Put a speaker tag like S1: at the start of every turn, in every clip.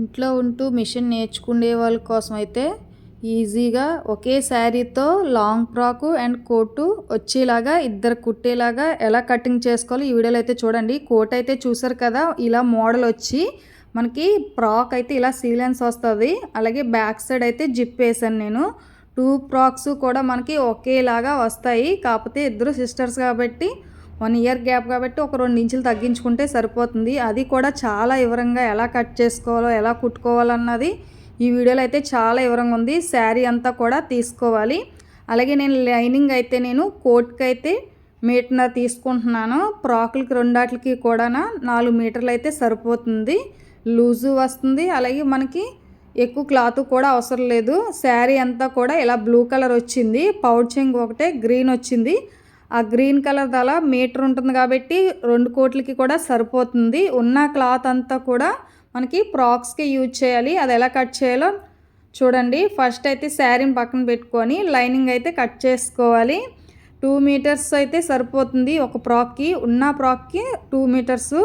S1: ఇంట్లో ఉంటూ మిషన్ నేర్చుకునే వాళ్ళ కోసం అయితే ఈజీగా ఒకే శారీతో లాంగ్ ఫ్రాక్ అండ్ కోటు వచ్చేలాగా ఇద్దరు కుట్టేలాగా ఎలా కటింగ్ చేసుకోవాలో ఈ వీడియోలో అయితే చూడండి. కోట్ అయితే చూసారు కదా ఇలా మోడల్ వచ్చి మనకి ఫ్రాక్ అయితే ఇలా సీలెన్స్ వస్తుంది. అలాగే బ్యాక్ సైడ్ అయితే జిప్ వేసాను నేను. టూ ఫ్రాక్స్ కూడా మనకి ఒకేలాగా వస్తాయి. కాకపోతే ఇద్దరు సిస్టర్స్ కాబట్టి వన్ ఇయర్ గ్యాప్ కాబట్టి ఒక రెండు ఇంచులు తగ్గించుకుంటే సరిపోతుంది. అది కూడా చాలా వివరంగా ఎలా కట్ చేసుకోవాలో ఎలా కుట్టుకోవాలన్నది ఈ వీడియోలో అయితే చాలా వివరంగా ఉంది. శారీ అంతా కూడా తీసుకోవాలి. అలాగే నేను లైనింగ్ అయితే నేను కోట్కి అయితే మీటర్నర తీసుకుంటున్నాను. ఫ్రాకులకి రెండాట్లకి కూడా నాలుగు మీటర్లు అయితే సరిపోతుంది. లూజు వస్తుంది. అలాగే మనకి ఎక్కువ క్లాత్ కూడా అవసరం లేదు. శారీ అంతా కూడా ఇలా బ్లూ కలర్ వచ్చింది. పౌచింగ్ ఒకటే గ్రీన్ వచ్చింది. ఆ గ్రీన్ కలర్ దల మీటర్ ఉంటుంది కాబట్టి రెండు కోట్లకి కూడా సరిపోతుంది. ఉన్న క్లాత్ అంతా కూడా మనకి ఫ్రాక్స్కి యూజ్ చేయాలి. అది ఎలా కట్ చేయాలో చూడండి. ఫస్ట్ అయితే శారీని పక్కన పెట్టుకొని లైనింగ్ అయితే కట్ చేసుకోవాలి. టూ మీటర్స్ అయితే సరిపోతుంది ఒక ఫ్రాక్కి. ఉన్న ఫ్రాక్కి టూ మీటర్స్.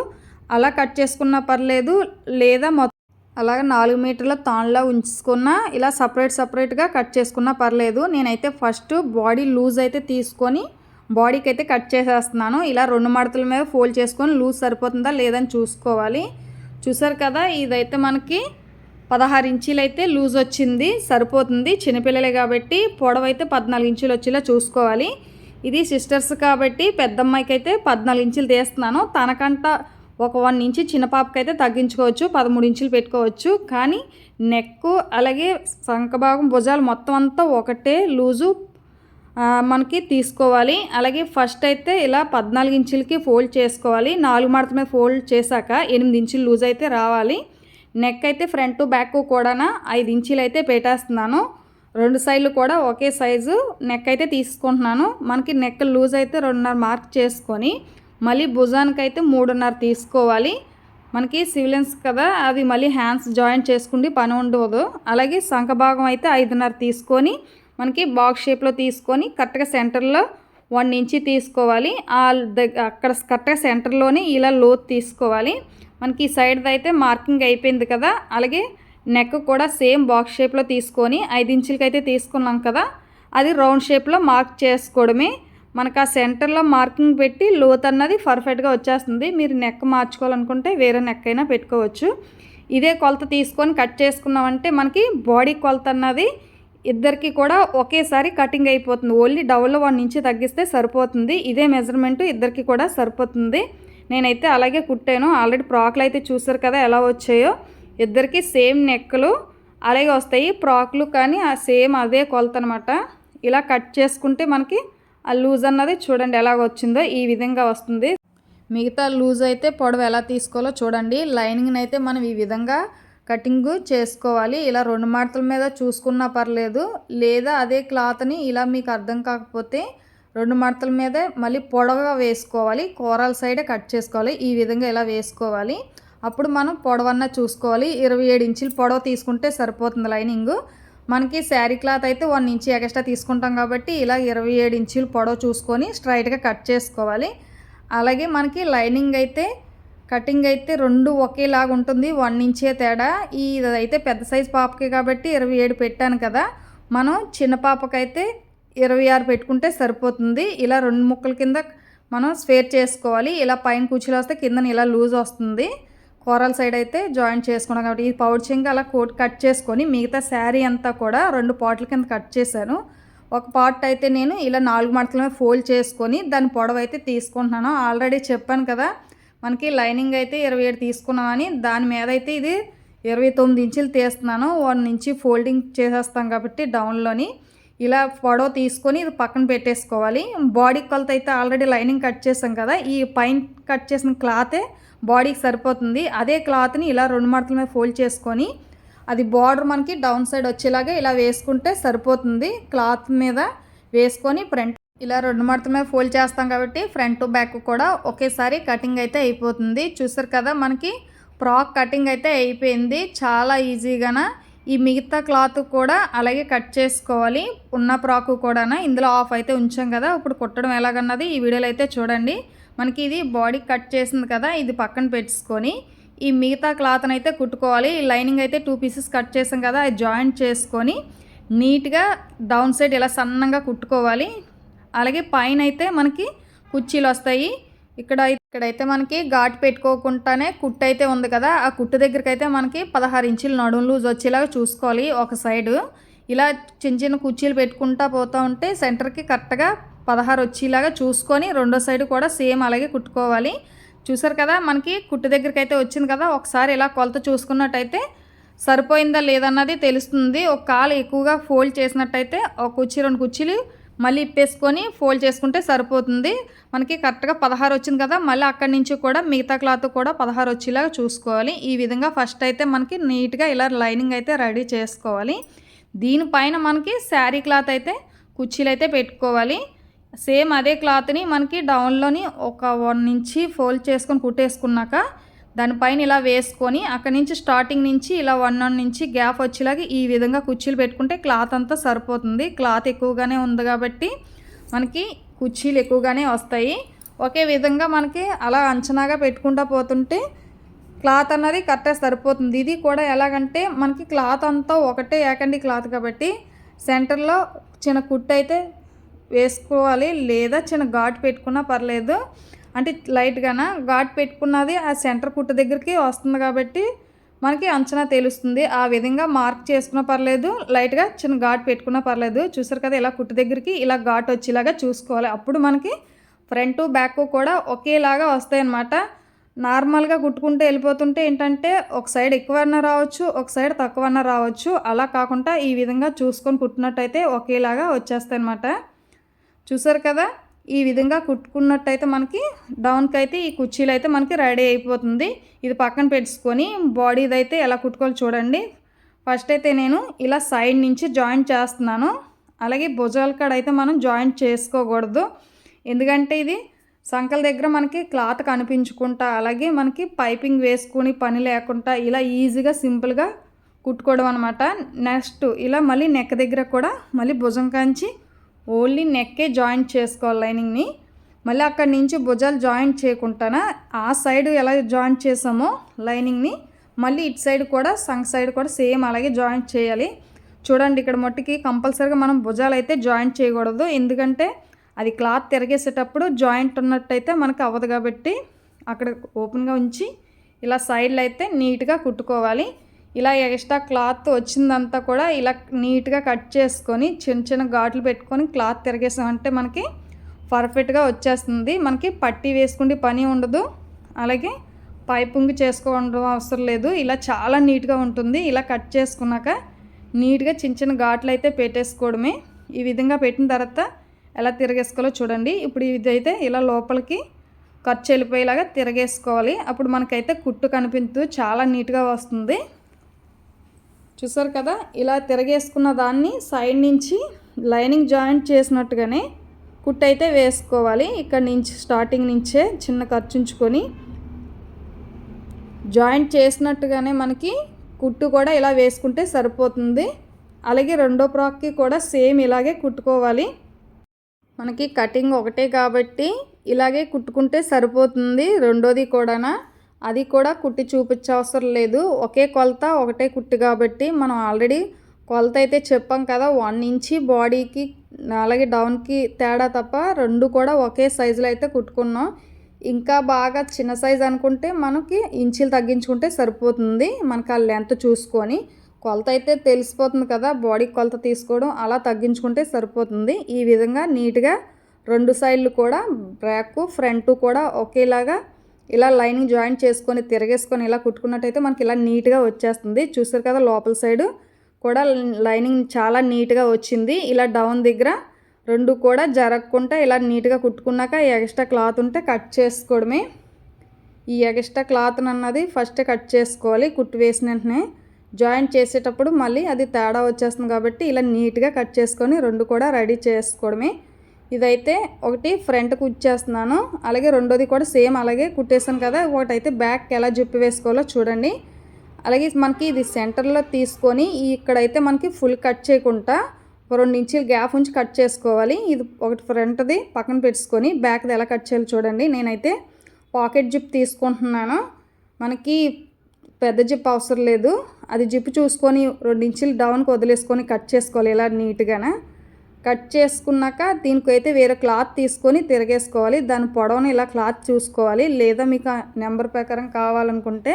S1: అలా కట్ చేసుకున్నా పర్లేదు. లేదా మొత్తం అలాగే నాలుగు మీటర్ల తాన్లా ఉంచుకున్న ఇలా సపరేట్ సపరేట్గా కట్ చేసుకున్నా పర్లేదు. నేనైతే ఫస్ట్ బాడీ లూజ్ అయితే తీసుకొని బాడీకి అయితే కట్ చేసేస్తున్నాను. ఇలా రెండు మడతల మీద ఫోల్డ్ చేసుకొని లూజ్ సరిపోతుందా లేదని చూసుకోవాలి. చూసారు కదా ఇదైతే మనకి పదహారు ఇంచీలు అయితే లూజ్ వచ్చింది సరిపోతుంది. చిన్నపిల్లలే కాబట్టి పొడవైతే పద్నాలుగు ఇంచులు వచ్చేలా చూసుకోవాలి. ఇది సిస్టర్స్ కాబట్టి పెద్దమ్మాయికి అయితే పద్నాలుగు ఇంచులు తీస్తున్నాను. తనకంట ఒక వన్ ఇంచు చిన్న పాపకైతే అయితే తగ్గించుకోవచ్చు పదమూడు ఇంచులు పెట్టుకోవచ్చు. కానీ నెక్ అలాగే శంఖభాగం భుజాలు మొత్తం అంతా ఒకటే లూజు మనకి తీసుకోవాలి. అలాగే ఫస్ట్ అయితే ఇలా పద్నాలుగు ఇంచులకి ఫోల్డ్ చేసుకోవాలి. నాలుగు మడత మీద ఫోల్డ్ చేశాక ఎనిమిది ఇంచులు లూజ్ అయితే రావాలి. నెక్ అయితే ఫ్రంట్ బ్యాక్ కూడా ఐదు ఇంచులు అయితే పెట్టేస్తున్నాను. రెండు సైడ్లు కూడా ఒకే సైజు నెక్ అయితే తీసుకుంటున్నాను. మనకి నెక్ లూజ్ అయితే రెండున్నర మార్క్ చేసుకొని మళ్ళీ భుజానికి అయితే మూడున్నర తీసుకోవాలి. మనకి సివిలెన్స్ కదా అది మళ్ళీ హ్యాండ్స్ జాయింట్ చేసుకుంటే పని ఉండదు. అలాగే సంఖ భాగం అయితే ఐదున్నర తీసుకొని మనకి బాక్స్ షేప్లో తీసుకొని కరెక్ట్గా సెంటర్లో వన్ ఇంచి తీసుకోవాలి. ఆ అక్కడ కరెక్ట్గా సెంటర్లోనే ఇలా లోతు తీసుకోవాలి. మనకి ఈ సైడ్ అయితే మార్కింగ్ అయిపోయింది కదా. అలాగే నెక్ కూడా సేమ్ బాక్స్ షేప్లో తీసుకొని ఐదు ఇంచులకి అయితే తీసుకున్నాం కదా. అది రౌండ్ షేప్లో మార్క్ చేసుకోవడమే. మనకు ఆ సెంటర్లో మార్కింగ్ పెట్టి లోత్ అన్నది పర్ఫెక్ట్గా వచ్చేస్తుంది. మీరు నెక్ మార్చుకోవాలనుకుంటే వేరే నెక్ అయినా పెట్టుకోవచ్చు. ఇదే కొలత తీసుకొని కట్ చేసుకున్నామంటే మనకి బాడీ కొలత అన్నది ఇద్దరికి కూడా ఒకేసారి కటింగ్ అయిపోతుంది. ఓన్లీ డబుల్ వన్ నుంచి తగ్గిస్తే సరిపోతుంది. ఇదే మెజర్మెంట్ ఇద్దరికి కూడా సరిపోతుంది. నేనైతే అలాగే కుట్టాను. ఆల్రెడీ ఫ్రాక్లు అయితే చూసారు కదా ఎలా వచ్చాయో. ఇద్దరికి సేమ్ నెక్కలు అలాగే వస్తాయి ప్రాకులు కానీ ఆ సేమ్ అదే కొలత అనమాట ఇలా కట్ చేసుకుంటే మనకి ఆ లూజ్ అన్నది చూడండి ఎలా వచ్చిందో ఈ విధంగా వస్తుంది. మిగతా లూజ్ అయితే పొడవు ఎలా తీసుకోవాలో చూడండి. లైనింగ్ని అయితే మనం ఈ విధంగా కటింగ్ చేసుకోవాలి. ఇలా రెండు మడతల మీద చూసుకున్నా పర్లేదు. లేదా అదే క్లాత్ని ఇలా మీకు అర్థం కాకపోతే రెండు మడతల మీదే మళ్ళీ పొడవుగా వేసుకోవాలి. కూరల సైడే కట్ చేసుకోవాలి. ఈ విధంగా ఇలా వేసుకోవాలి. అప్పుడు మనం పొడవన్న చూసుకోవాలి. ఇరవై ఏడు ఇంచులు పొడవ తీసుకుంటే సరిపోతుంది లైనింగ్. మనకి శారీ క్లాత్ అయితే వన్ ఇంచ్ ఎక్స్ట్రా తీసుకుంటాం కాబట్టి ఇలా ఇరవై ఏడు ఇంచులు పొడవ చూసుకొని స్ట్రైట్గా కట్ చేసుకోవాలి. అలాగే మనకి లైనింగ్ అయితే కటింగ్ అయితే రెండు ఒకేలాగా ఉంటుంది వన్ ఇంచే తేడా. ఈ ఇదైతే పెద్ద సైజ్ పాపకి కాబట్టి ఇరవై ఏడు పెట్టాను కదా. మనం చిన్న పాపకైతే ఇరవై ఆరు పెట్టుకుంటే సరిపోతుంది. ఇలా రెండు ముక్కల కింద మనం స్వేర్ చేసుకోవాలి. ఇలా పైన కూర్చులు వస్తే కిందన ఇలా లూజ్ వస్తుంది. కూరల సైడ్ అయితే జాయింట్ చేసుకున్నాం కాబట్టి ఈ పౌచింగ్ అలా కోట్ కట్ చేసుకొని మిగతా శారీ అంతా కూడా రెండు పాట్ల కింద కట్ చేశాను. ఒక పార్ట్ అయితే నేను ఇలా నాలుగు మడతలమే ఫోల్డ్ చేసుకొని దాని పొడవు అయితే తీసుకుంటున్నాను. ఆల్రెడీ చెప్పాను కదా మనకి లైనింగ్ అయితే ఇరవై ఏడు తీసుకున్నామని దాని మీద అయితే ఇది ఇరవై తొమ్మిది ఇంచులు తీస్తున్నాను. వన్ నుంచి ఫోల్డింగ్ చేసేస్తాం కాబట్టి డౌన్లోని. ఇలా పొడవ తీసుకొని ఇది పక్కన పెట్టేసుకోవాలి. బాడీ కొలత అయితే ఆల్రెడీ లైనింగ్ కట్ చేసాం కదా ఈ పైన కట్ చేసిన క్లాతే బాడీకి సరిపోతుంది. అదే క్లాత్ని ఇలా రెండు మడతల మీద ఫోల్డ్ చేసుకొని అది బార్డర్ మనకి డౌన్ సైడ్ వచ్చేలాగా ఇలా వేసుకుంటే సరిపోతుంది. క్లాత్ మీద వేసుకొని ఫ్రంట్ ఇలా రెండు మాత్రమే ఫోల్డ్ చేస్తాం కాబట్టి ఫ్రంట్ బ్యాక్ కూడా ఒకేసారి కటింగ్ అయితే అయిపోతుంది. చూసారు కదా మనకి ఫ్రాక్ కటింగ్ అయితే అయిపోయింది. చాలా ఈజీగాన? ఈ మిగతా క్లాత్ కూడా అలాగే కట్ చేసుకోవాలి. ఉన్న ఫ్రాక్ కూడా ఇందులో ఆఫ్ అయితే ఉంచాం కదా ఇప్పుడు కుట్టడం ఎలాగన్నది ఈ వీడియోలో అయితే చూడండి. మనకి ఇది బాడీ కట్ చేసింది కదా ఇది పక్కన పెట్టుకొని ఈ మిగతా క్లాత్ని అయితే కుట్టుకోవాలి. ఈ లైనింగ్ అయితే టూ పీసెస్ కట్ చేసాం కదా అది జాయింట్ చేసుకొని నీట్గా డౌన్ సైడ్ ఇలా సన్నంగా కుట్టుకోవాలి. అలాగే పైన అయితే మనకి కుర్చీలు వస్తాయి. ఇక్కడ ఇక్కడైతే మనకి ఘాట్ పెట్టుకోకుండానే కుట్టు అయితే ఉంది కదా. ఆ కుట్టు దగ్గరికి అయితే మనకి పదహారు ఇంచులు నడుము లూజ్ వచ్చేలాగా చూసుకోవాలి ఒక సైడు. ఇలా చిన్న చిన్న కుర్చీలు పెట్టుకుంటా పోతూ ఉంటే సెంటర్కి కరెక్ట్గా పదహారు వచ్చేలాగా చూసుకొని రెండో సైడ్ కూడా సేమ్ అలాగే కుట్టుకోవాలి. చూసారు కదా మనకి కుట్టు దగ్గరికి అయితే వచ్చింది కదా. ఒకసారి ఇలా కొలత చూసుకున్నట్టయితే సరిపోయిందా లేదన్నది తెలుస్తుంది. ఒక కాలు ఎక్కువగా ఫోల్డ్ చేసినట్టయితే ఒక కుర్చీ రెండు కుర్చీలు మళ్ళీ ఇప్పేసుకొని ఫోల్డ్ చేసుకుంటే సరిపోతుంది. మనకి కరెక్ట్గా పదహారు వచ్చింది కదా మళ్ళీ అక్కడి నుంచి కూడా మిగతా క్లాత్ కూడా పదహారు వచ్చేలాగా చూసుకోవాలి. ఈ విధంగా ఫస్ట్ అయితే మనకి నీట్గా ఇలా లైనింగ్ అయితే రెడీ చేసుకోవాలి. దీనిపైన మనకి శారీ క్లాత్ అయితే కుర్చీలు అయితే పెట్టుకోవాలి. సేమ్ అదే క్లాత్ని మనకి డౌన్లోని ఒక వన్ నుంచి ఫోల్డ్ చేసుకొని కుట్టేసుకున్నాక దానిపైన ఇలా వేసుకొని అక్కడి నుంచి స్టార్టింగ్ నుంచి ఇలా వన్ వన్ నుంచి గ్యాప్ వచ్చేలాగా ఈ విధంగా కుర్చీలు పెట్టుకుంటే క్లాత్ అంతా సరిపోతుంది. క్లాత్ ఎక్కువగానే ఉంది కాబట్టి మనకి కుర్చీలు ఎక్కువగానే వస్తాయి. ఒకే విధంగా మనకి అలా అంచనాగా పెట్టుకుంటా పోతుంటే క్లాత్ అన్నది కరెక్ట్గా సరిపోతుంది. ఇది కూడా ఎలాగంటే మనకి క్లాత్ అంతా ఒకటే ఏకండి క్లాత్ కాబట్టి సెంటర్లో చిన్న కుట్టు అయితే వేసుకోవాలి లేదా చిన్న ఘాటు పెట్టుకున్నా పర్లేదు. అంటే లైట్గాన? ఘాట్ పెట్టుకున్నది ఆ సెంటర్ పుట్ట దగ్గరికి వస్తుంది కాబట్టి మనకి అంచనా తెలుస్తుంది. ఆ విధంగా మార్క్ చేసుకున్నా పర్లేదు లైట్గా చిన్న ఘాట్ పెట్టుకున్నా పర్లేదు. చూసారు కదా ఇలా కుట్టు దగ్గరికి ఇలా ఘాట్ వచ్చేలాగా చూసుకోవాలి. అప్పుడు మనకి ఫ్రంట్ బ్యాక్ కూడా ఒకేలాగా వస్తాయి అన్నమాట నార్మల్గా కుట్టుకుంటూ వెళ్ళిపోతుంటే ఏంటంటే ఒక సైడ్ ఎక్కువన్న రావచ్చు ఒక సైడ్ తక్కువన్న రావచ్చు. అలా కాకుండా ఈ విధంగా చూసుకొని కుట్టినట్టయితే ఒకేలాగా వచ్చేస్తాయి అన్నమాట చూసారు కదా? ఈ విధంగా కుట్టుకున్నట్టయితే మనకి డౌన్కి అయితే ఈ కుర్చీలు అయితే మనకి రెడీ అయిపోతుంది. ఇది పక్కన పెట్టుకొని బాడీది అయితే ఎలా కుట్టుకోవాలి చూడండి. ఫస్ట్ అయితే నేను ఇలా సైడ్ నుంచి జాయింట్ చేస్తున్నాను. అలాగే భుజాల కాడ అయితే మనం జాయింట్ చేసుకోకూడదు. ఎందుకంటే ఇది సంకల దగ్గర మనకి క్లాత్ కనిపించుకుంటా అలాగే మనకి పైపింగ్ వేసుకుని పని లేకుండా ఇలా ఈజీగా సింపుల్గా కుట్టుకోవడం అనమాట నెక్స్ట్ ఇలా మళ్ళీ నెక్ దగ్గర కూడా మళ్ళీ భుజం కాంచి ఓన్లీ నెక్కే జాయింట్ చేసుకోవాలి లైనింగ్ని. మళ్ళీ అక్కడి నుంచి భుజాలు జాయింట్ చేయకుండానా ఆ సైడ్ ఎలా జాయింట్ చేసామో లైనింగ్ని మళ్ళీ ఇటు సైడ్ కూడా సంగ్ సైడ్ కూడా సేమ్ అలాగే జాయింట్ చేయాలి. చూడండి ఇక్కడ మట్టికి కంపల్సరీగా మనం భుజాలు అయితే జాయింట్ చేయకూడదు. ఎందుకంటే అది క్లాత్ తిరగేసేటప్పుడు జాయింట్ ఉన్నట్టయితే మనకు అవ్వదు కాబట్టి అక్కడ ఓపెన్గా ఉంచి ఇలా సైడ్లో అయితే నీట్గా కుట్టుకోవాలి. ఇలా ఎక్స్ట్రా క్లాత్ వచ్చిందంతా కూడా ఇలా నీట్గా కట్ చేసుకొని చిన్న చిన్న ఘాట్లు పెట్టుకొని క్లాత్ తిరిగేసామంటే మనకి పర్ఫెక్ట్గా వచ్చేస్తుంది. మనకి పట్టి వేసుకుంటే పని ఉండదు. అలాగే పైపుంగి చేసుకోవడం అవసరం లేదు. ఇలా చాలా నీట్గా ఉంటుంది. ఇలా కట్ చేసుకున్నాక నీట్గా చిన్న చిన్న ఘాట్లు అయితే పెట్టేసుకోవడమే. ఈ విధంగా పెట్టిన తర్వాత ఎలా తిరగేసుకోవాలో చూడండి. ఇప్పుడు ఇదైతే ఇలా లోపలికి ఖర్చు వెళ్ళిపోయేలాగా తిరగేసుకోవాలి. అప్పుడు మనకైతే కుట్టు కనిపించు చాలా నీట్గా వస్తుంది. చూసారు కదా? ఇలా తిరగేసుకున్న దాన్ని సైడ్ నుంచి లైనింగ్ జాయింట్ చేసినట్టుగానే కుట్ అయితే వేసుకోవాలి. ఇక్కడ నుంచి స్టార్టింగ్ నుంచే చిన్న ఖర్చుంచుకొని జాయింట్ చేసినట్టుగానే మనకి కుట్టు కూడా ఇలా వేసుకుంటే సరిపోతుంది. అలాగే రెండో ప్రాక్కి కూడా సేమ్ ఇలాగే కుట్టుకోవాలి. మనకి కటింగ్ ఒకటే కాబట్టి ఇలాగే కుట్టుకుంటే సరిపోతుంది. రెండోది కూడానా. అది కూడా కుట్టి చూపించవసరం లేదు. ఒకే కొలత ఒకటే కుట్టి కాబట్టి మనం ఆల్రెడీ కొలత అయితే చెప్పాం కదా వన్ ఇంచి బాడీకి అలాగే డౌన్కి తేడా తప్ప రెండు కూడా ఒకే సైజులో అయితే కుట్టుకున్నాం. ఇంకా బాగా చిన్న సైజు అనుకుంటే మనకి ఇంచులు తగ్గించుకుంటే సరిపోతుంది మనకు ఆ లెంత్ చూసుకొని. కొలత అయితే తెలిసిపోతుంది కదా బాడీ కొలత తీసుకోవడం అలా తగ్గించుకుంటే సరిపోతుంది. ఈ విధంగా నీట్గా రెండు సైడ్లు కూడా బ్యాక్ ఫ్రంట్ కూడా ఒకేలాగా ఇలా లైనింగ్ జాయింట్ చేసుకొని తిరగేసుకొని ఇలా కుట్టుకున్నట్టయితే మనకి ఇలా నీట్గా వచ్చేస్తుంది. చూసారు కదా లోపల సైడు కూడా లైనింగ్ చాలా నీట్గా వచ్చింది. ఇలా డౌన్ దగ్గర రెండు కూడా జరగకుండా ఇలా నీట్గా కుట్టుకున్నాక ఎక్స్ట్రా క్లాత్ ఉంటే కట్ చేసుకోవడమే. ఈ ఎక్స్ట్రా క్లాత్ అన్నది ఫస్ట్ కట్ చేసుకోవాలి కుట్టు వేసిన వెంటనే. జాయింట్ చేసేటప్పుడు మళ్ళీ అది తేడా వచ్చేస్తుంది కాబట్టి ఇలా నీట్గా కట్ చేసుకొని రెండు కూడా రెడీ చేసుకోవడమే. ఇదైతే ఒకటి ఫ్రంట్ కుచ్చేస్తున్నాను. అలాగే రెండోది కూడా సేమ్ అలాగే కుట్టేసాను కదా ఒకటి అయితే బ్యాక్ ఎలా జుప్పి వేసుకోవాలో చూడండి. అలాగే మనకి ఇది సెంటర్లో తీసుకొని ఇక్కడైతే మనకి ఫుల్ కట్ చేయకుండా రెండు ఇంచులు గ్యాప్ ఉంచి కట్ చేసుకోవాలి. ఇది ఒకటి ఫ్రంట్ది పక్కన పెట్టుకొని బ్యాక్ది ఎలా కట్ చేయాలి చూడండి. నేనైతే పాకెట్ జిప్ తీసుకుంటున్నాను. మనకి పెద్ద జిప్ అవసరం లేదు. అది జిప్ చూసుకొని రెండు ఇంచులు డౌన్కి వదిలేసుకొని కట్ చేసుకోవాలి ఇలా నీట్గానే. కట్ చేసుకున్నాక దీనికి అయితే వేరే క్లాత్ తీసుకొని తిరగేసుకోవాలి. దాని పొడవును ఇలా క్లాత్ చూసుకోవాలి. లేదా మీకు నెంబర్ ప్రకారం కావాలనుకుంటే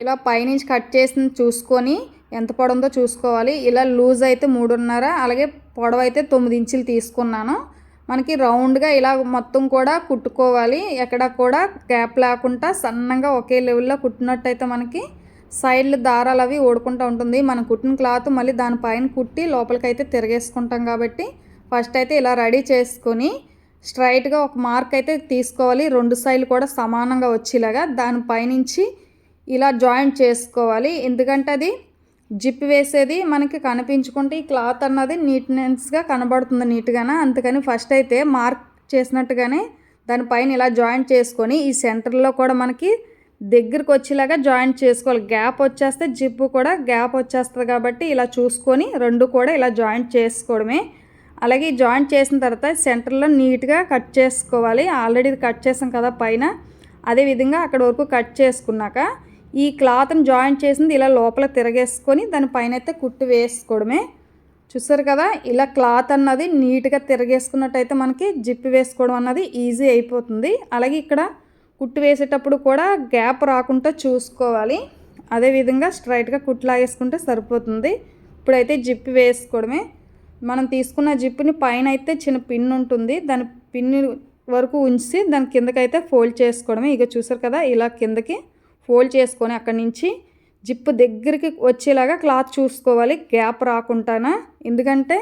S1: ఇలా పైనుంచి కట్ చేసి చూసుకొని ఎంత పొడవుందో చూసుకోవాలి. ఇలా లూజ్ అయితే మూడున్నర అలాగే పొడవు అయితే తొమ్మిది ఇంచులు తీసుకున్నాను. మనకి రౌండ్గా ఇలా మొత్తం కూడా కుట్టుకోవాలి. ఎక్కడ కూడా గ్యాప్ లేకుండా సన్నగా ఒకే లెవెల్లో కుట్టినట్టయితే మనకి సైడ్లు దారాలు అవి ఓడుకుంటూ ఉంటుంది. మనం కుట్టిన క్లాత్ మళ్ళీ దానిపైన కుట్టి లోపలికైతే తిరగేసుకుంటాం కాబట్టి ఫస్ట్ అయితే ఇలా రెడీ చేసుకొని స్ట్రైట్గా ఒక మార్క్ అయితే తీసుకోవాలి. రెండు సైడ్లు కూడా సమానంగా వచ్చేలాగా దానిపైనుంచి ఇలా జాయింట్ చేసుకోవాలి. ఎందుకంటే అది జిప్ వేసేది మనకి కనిపించుకుంటే ఈ క్లాత్ అన్నది నీట్నెస్గా కనబడుతుంది నీట్గానే. అందుకని ఫస్ట్ అయితే మార్క్ చేసినట్టుగానే దానిపైన ఇలా జాయింట్ చేసుకొని ఈ సెంటర్లో కూడా మనకి దగ్గరికి వచ్చేలాగా జాయింట్ చేసుకోవాలి. గ్యాప్ వచ్చేస్తే జిప్పు కూడా గ్యాప్ వచ్చేస్తుంది కాబట్టి ఇలా చూసుకొని రెండు కూడా ఇలా జాయింట్ చేసుకోవడమే. అలాగే జాయింట్ చేసిన తర్వాత సెంటర్లో నీట్గా కట్ చేసుకోవాలి. ఆల్రెడీ కట్ చేసాం కదా పైన. అదేవిధంగా అక్కడ వరకు కట్ చేసుకున్నాక ఈ క్లాత్ని జాయింట్ చేసింది ఇలా లోపల తిరగేసుకొని దానిపైన అయితే కుట్టు వేసుకోవడమే. చూసారు కదా ఇలా క్లాత్ అన్నది నీట్గా తిరగేసుకున్నట్టయితే మనకి జిప్ వేసుకోవడం అన్నది ఈజీ అయిపోతుంది. అలాగే ఇక్కడ కుట్టు వేసేటప్పుడు కూడా గ్యాప్ రాకుండా చూసుకోవాలి. అదేవిధంగా స్ట్రైట్గా కుట్టు లాగేసుకుంటే సరిపోతుంది. ఇప్పుడైతే జిప్ వేసుకోవడమే. మనం తీసుకున్న జిప్పుని పైన అయితే చిన్న పిన్ ఉంటుంది. దాని పిన్ వరకు ఉంచి దాని కిందకైతే ఫోల్డ్ చేసుకోవడమే. ఇక చూసారు కదా ఇలా కిందకి ఫోల్డ్ చేసుకొని అక్కడి నుంచి జిప్ దగ్గరికి వచ్చేలాగా క్లాత్ చూసుకోవాలి. గ్యాప్ రాకుండానా. ఎందుకంటే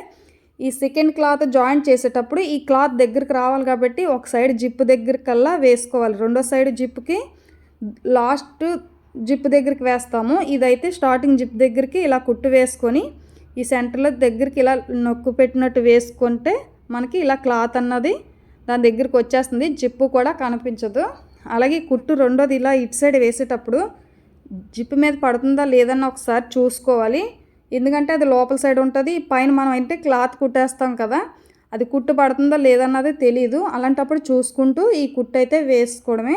S1: ఈ సెకండ్ క్లాత్ జాయింట్ చేసేటప్పుడు ఈ క్లాత్ దగ్గరికి రావాలి కాబట్టి ఒక సైడ్ జిప్ దగ్గరికల్లా వేసుకోవాలి. రెండో సైడ్ జిప్కి లాస్ట్ జిప్ దగ్గరికి వేస్తాము. ఇదైతే స్టార్టింగ్ జిప్ దగ్గరికి ఇలా కుట్టు వేసుకొని ఈ సెంటర్లో దగ్గరికి ఇలా నొక్కు పెట్టినట్టు వేసుకుంటే మనకి ఇలా క్లాత్ అన్నది దాని దగ్గరికి వచ్చేస్తుంది. జిప్పు కూడా కనిపించదు. అలాగే కుట్టు రెండోది ఇలా ఇటు సైడ్ వేసేటప్పుడు జిప్పు మీద పడుతుందా లేదన్న ఒకసారి చూసుకోవాలి. ఎందుకంటే అది లోపల సైడ్ ఉంటుంది. పైన మనం అయితే క్లాత్ కుట్టేస్తాం కదా అది కుట్టు పడుతుందో లేదన్నది తెలియదు అలాంటప్పుడు చూసుకుంటూ ఈ కుట్టు అయితే వేసుకోవడమే.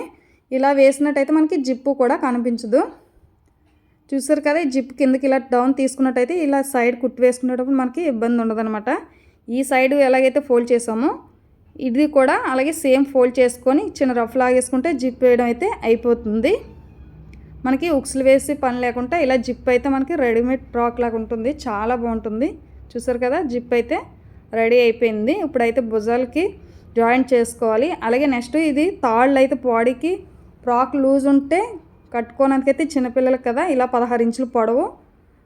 S1: ఇలా వేసినట్టయితే మనకి జిప్పు కూడా కనిపించదు. చూసారు కదా ఈ జిప్ కిందకి ఇలా డౌన్ తీసుకున్నట్టయితే ఇలా సైడ్ కుట్టు వేసుకునేటప్పుడు మనకి ఇబ్బంది ఉండదనమాట ఈ సైడ్ ఎలాగైతే ఫోల్డ్ చేసామో ఇది కూడా అలాగే సేమ్ ఫోల్డ్ చేసుకొని చిన్న రఫ్ లాగేసుకుంటే జిప్ వేయడం అయితే అయిపోతుంది. మనకి ఉక్సులు వేసి పని లేకుండా ఇలా జిప్ అయితే మనకి రెడీమేడ్ ఫ్రాక్ లాగా ఉంటుంది. చాలా బాగుంటుంది. చూసారు కదా? జిప్ అయితే రెడీ అయిపోయింది. ఇప్పుడైతే భుజాలకి జాయింట్ చేసుకోవాలి. అలాగే నెక్స్ట్ ఇది తాళ్ళు అయితే బాడీకి ఫ్రాక్ లూజ్ ఉంటే కట్టుకోవడానికైతే చిన్నపిల్లలకి కదా ఇలా పదహారు ఇంచులు పొడవు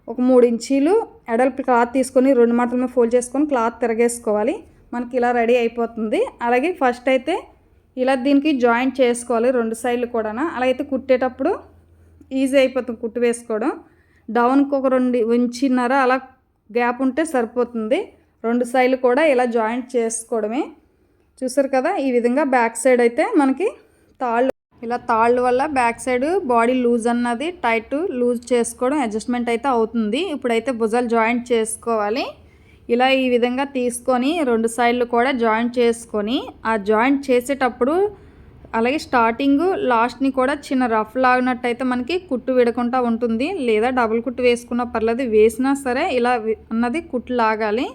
S1: ఒక మూడు ఇంచీలు ఎడల్పు క్లాత్ తీసుకొని రెండు మాటల మీద ఫోల్డ్ చేసుకొని క్లాత్ తిరగేసుకోవాలి. మనకి ఇలా రెడీ అయిపోతుంది. అలాగే ఫస్ట్ అయితే ఇలా దీనికి జాయింట్ చేసుకోవాలి రెండు సైడ్లు కూడా అలా అయితే కుట్టేటప్పుడు ఈజీ అయిపోతుంది కుట్టు వేసుకోవడం. డౌన్కి ఒక రెండు ఉంచిన్నర అలా గ్యాప్ ఉంటే సరిపోతుంది. రెండు సైడ్లు కూడా ఇలా జాయింట్ చేసుకోవడమే. చూసారు కదా ఈ విధంగా బ్యాక్ సైడ్ అయితే మనకి తాళ్ళు ఇలా తాళ్ళు వల్ల బ్యాక్ సైడ్ బాడీ లూజ్ అన్నది టైట్ లూజ్ చేసుకోవడం అడ్జస్ట్మెంట్ అయితే అవుతుంది. ఇప్పుడైతే భుజాలు జాయింట్ చేసుకోవాలి. ఇలా ఈ విధంగా తీసుకొని రెండు సైడ్లు కూడా జాయింట్ చేసుకొని ఆ జాయింట్ చేసేటప్పుడు అలాగే స్టార్టింగ్ లాస్ట్ని కూడా చిన్న రఫ్ లాగినట్టయితే మనకి కుట్టు విడకుండా ఉంటుంది. లేదా డబుల్ కుట్టు వేసుకున్న పర్లేదు వేసినా సరే ఇలా అన్నది కుట్టు లాగాలి.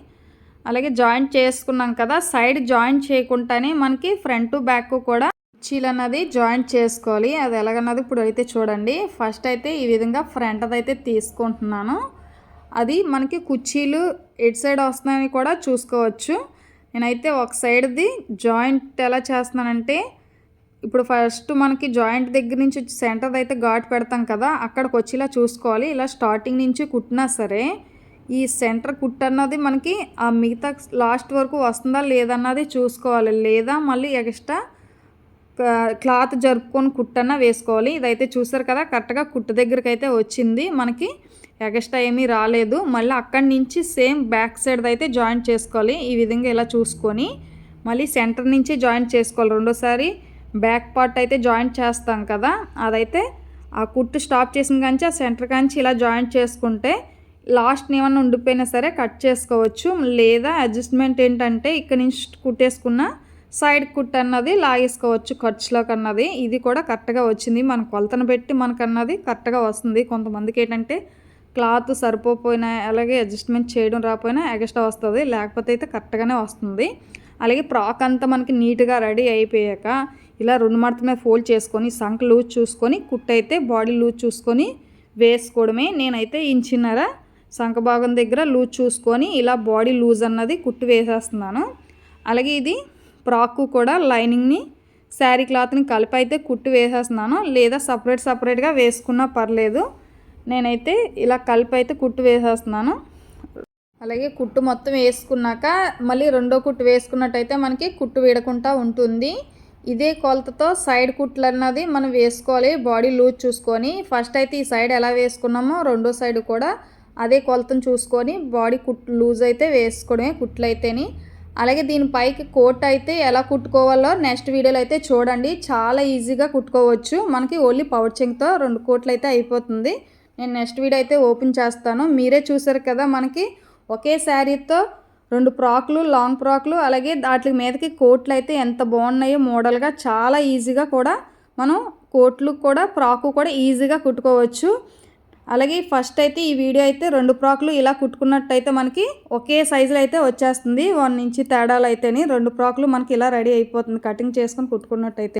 S1: అలాగే జాయింట్ చేసుకున్నాం కదా సైడ్ జాయింట్ చేయకుండానే మనకి ఫ్రంట్ బ్యాక్ కూడా కుర్చీలు అన్నది జాయింట్ చేసుకోవాలి. అది ఎలాగన్నది ఇప్పుడు అయితే చూడండి. ఫస్ట్ అయితే ఈ విధంగా ఫ్రంట్ అయితే తీసుకుంటున్నాను. అది మనకి కుర్చీలు ఎటు సైడ్ వస్తున్నాయని కూడా చూసుకోవచ్చు. నేనైతే ఒక సైడ్ది జాయింట్ ఎలా చేస్తున్నానంటే ఇప్పుడు ఫస్ట్ మనకి జాయింట్ దగ్గర నుంచి సెంటర్ అయితే ఘాట్ పెడతాం కదా అక్కడికి వచ్చేలా చూసుకోవాలి. ఇలా స్టార్టింగ్ నుంచి కుట్టినా సరే ఈ సెంటర్ కుట్ అన్నది మనకి ఆ మిగతా లాస్ట్ వరకు వస్తుందా లేదన్నది చూసుకోవాలి. లేదా మళ్ళీ ఎక్స్ట్రా క్లాత్ జరుపుకొని కుట్టన్నా వేసుకోవాలి. ఇదైతే చూసారు కదా కరెక్ట్గా కుట్టు దగ్గరికి అయితే వచ్చింది. మనకి ఎక్స్ట్రా ఏమీ రాలేదు. మళ్ళీ అక్కడి నుంచి సేమ్ బ్యాక్ సైడ్ అయితే జాయింట్ చేసుకోవాలి. ఈ విధంగా ఇలా చూసుకొని మళ్ళీ సెంటర్ నుంచి జాయింట్ చేసుకోవాలి. రెండోసారి బ్యాక్ పార్ట్ అయితే జాయింట్ చేస్తాం కదా అదైతే ఆ కుట్టు స్టాప్ చేసిన కాంచి ఆ సెంటర్ కాంచి ఇలా జాయింట్ చేసుకుంటే లాస్ట్ ఏమన్నా ఉండిపోయినా సరే కట్ చేసుకోవచ్చు. లేదా అడ్జస్ట్మెంట్ ఏంటంటే ఇక్కడ నుంచి కుట్టేసుకున్న సైడ్ కుట్ అన్నది లాగేసుకోవచ్చు ఖర్చులోకి అన్నది. ఇది కూడా కరెక్ట్గా వచ్చింది. మన కొలతను పెట్టి మనకన్నది కరెక్ట్గా వస్తుంది. కొంతమందికి ఏంటంటే క్లాత్ సరిపోయినా అలాగే అడ్జస్ట్మెంట్ చేయడం రాకపోయినా ఎక్స్ట్రా వస్తుంది. లేకపోతే అయితే కరెక్ట్గానే వస్తుంది. అలాగే ఫ్రాక్ అంతా మనకి నీట్గా రెడీ అయిపోయాక ఇలా రెండు మడత మీద ఫోల్డ్ చేసుకొని సంక లూజ్ చూసుకొని కుట్టు అయితే బాడీ లూజ్ చూసుకొని వేసుకోవడమే. నేనైతే ఇంచిన్నర సంక భాగం దగ్గర లూజ్ చూసుకొని ఇలా బాడీ లూజ్ అన్నది కుట్టు వేసేస్తున్నాను. అలాగే ఇది ఫ్రాక్ కూడా లైనింగ్ని శారీ క్లాత్ని కలిపి అయితే కుట్టు వేసేస్తున్నాను. లేదా సపరేట్ సపరేట్గా వేసుకున్నా పర్లేదు. నేనైతే ఇలా కలిపి అయితే కుట్టు వేసేస్తున్నాను. అలాగే కుట్టు మొత్తం వేసుకున్నాక మళ్ళీ రెండో కుట్టు వేసుకున్నట్టయితే మనకి కుట్టు వీడకుండా ఉంటుంది. ఇదే కొలతతో సైడ్ కుట్లు అన్నది మనం వేసుకోవాలి బాడీ లూజ్ చూసుకొని. ఫస్ట్ అయితే ఈ సైడ్ ఎలా వేసుకున్నామో రెండో సైడ్ కూడా అదే కొలతను చూసుకొని బాడీ కుట్ లూజ్ అయితే వేసుకోవడమే కుట్లు అయితేని అలాగే దీనిపైకి కోట్ అయితే ఎలా కుట్టుకోవాలో నెక్స్ట్ వీడియోలో అయితే చూడండి. చాలా ఈజీగా కుట్టుకోవచ్చు. మనకి ఓన్లీ పవర్ చెంగ్తో రెండు కోట్లు అయితే అయిపోతుంది. నేను నెక్స్ట్ వీడియో అయితే ఓపెన్ చేస్తాను. మీరే చూసారు కదా మనకి ఒకే శారీతో రెండు ఫ్రాక్లు లాంగ్ ఫ్రాక్లు అలాగే వాటి మీదకి కోట్లు అయితే ఎంత బాగున్నాయో మోడల్గా చాలా ఈజీగా కూడా మనం కోట్లు కూడా ఫ్రాకు కూడా ఈజీగా కుట్టుకోవచ్చు. అలాగే ఫస్ట్ అయితే ఈ వీడియో అయితే రెండు ఫ్రాక్లు ఇలా కుట్టుకున్నట్టయితే మనకి ఒకే సైజులో అయితే వచ్చేస్తుంది. వన్ ఇంచి తేడాలు అయితేనే రెండు ఫ్రాక్లు మనకి ఇలా రెడీ అయిపోతుంది కటింగ్ చేసుకొని కుట్టుకున్నట్టయితే.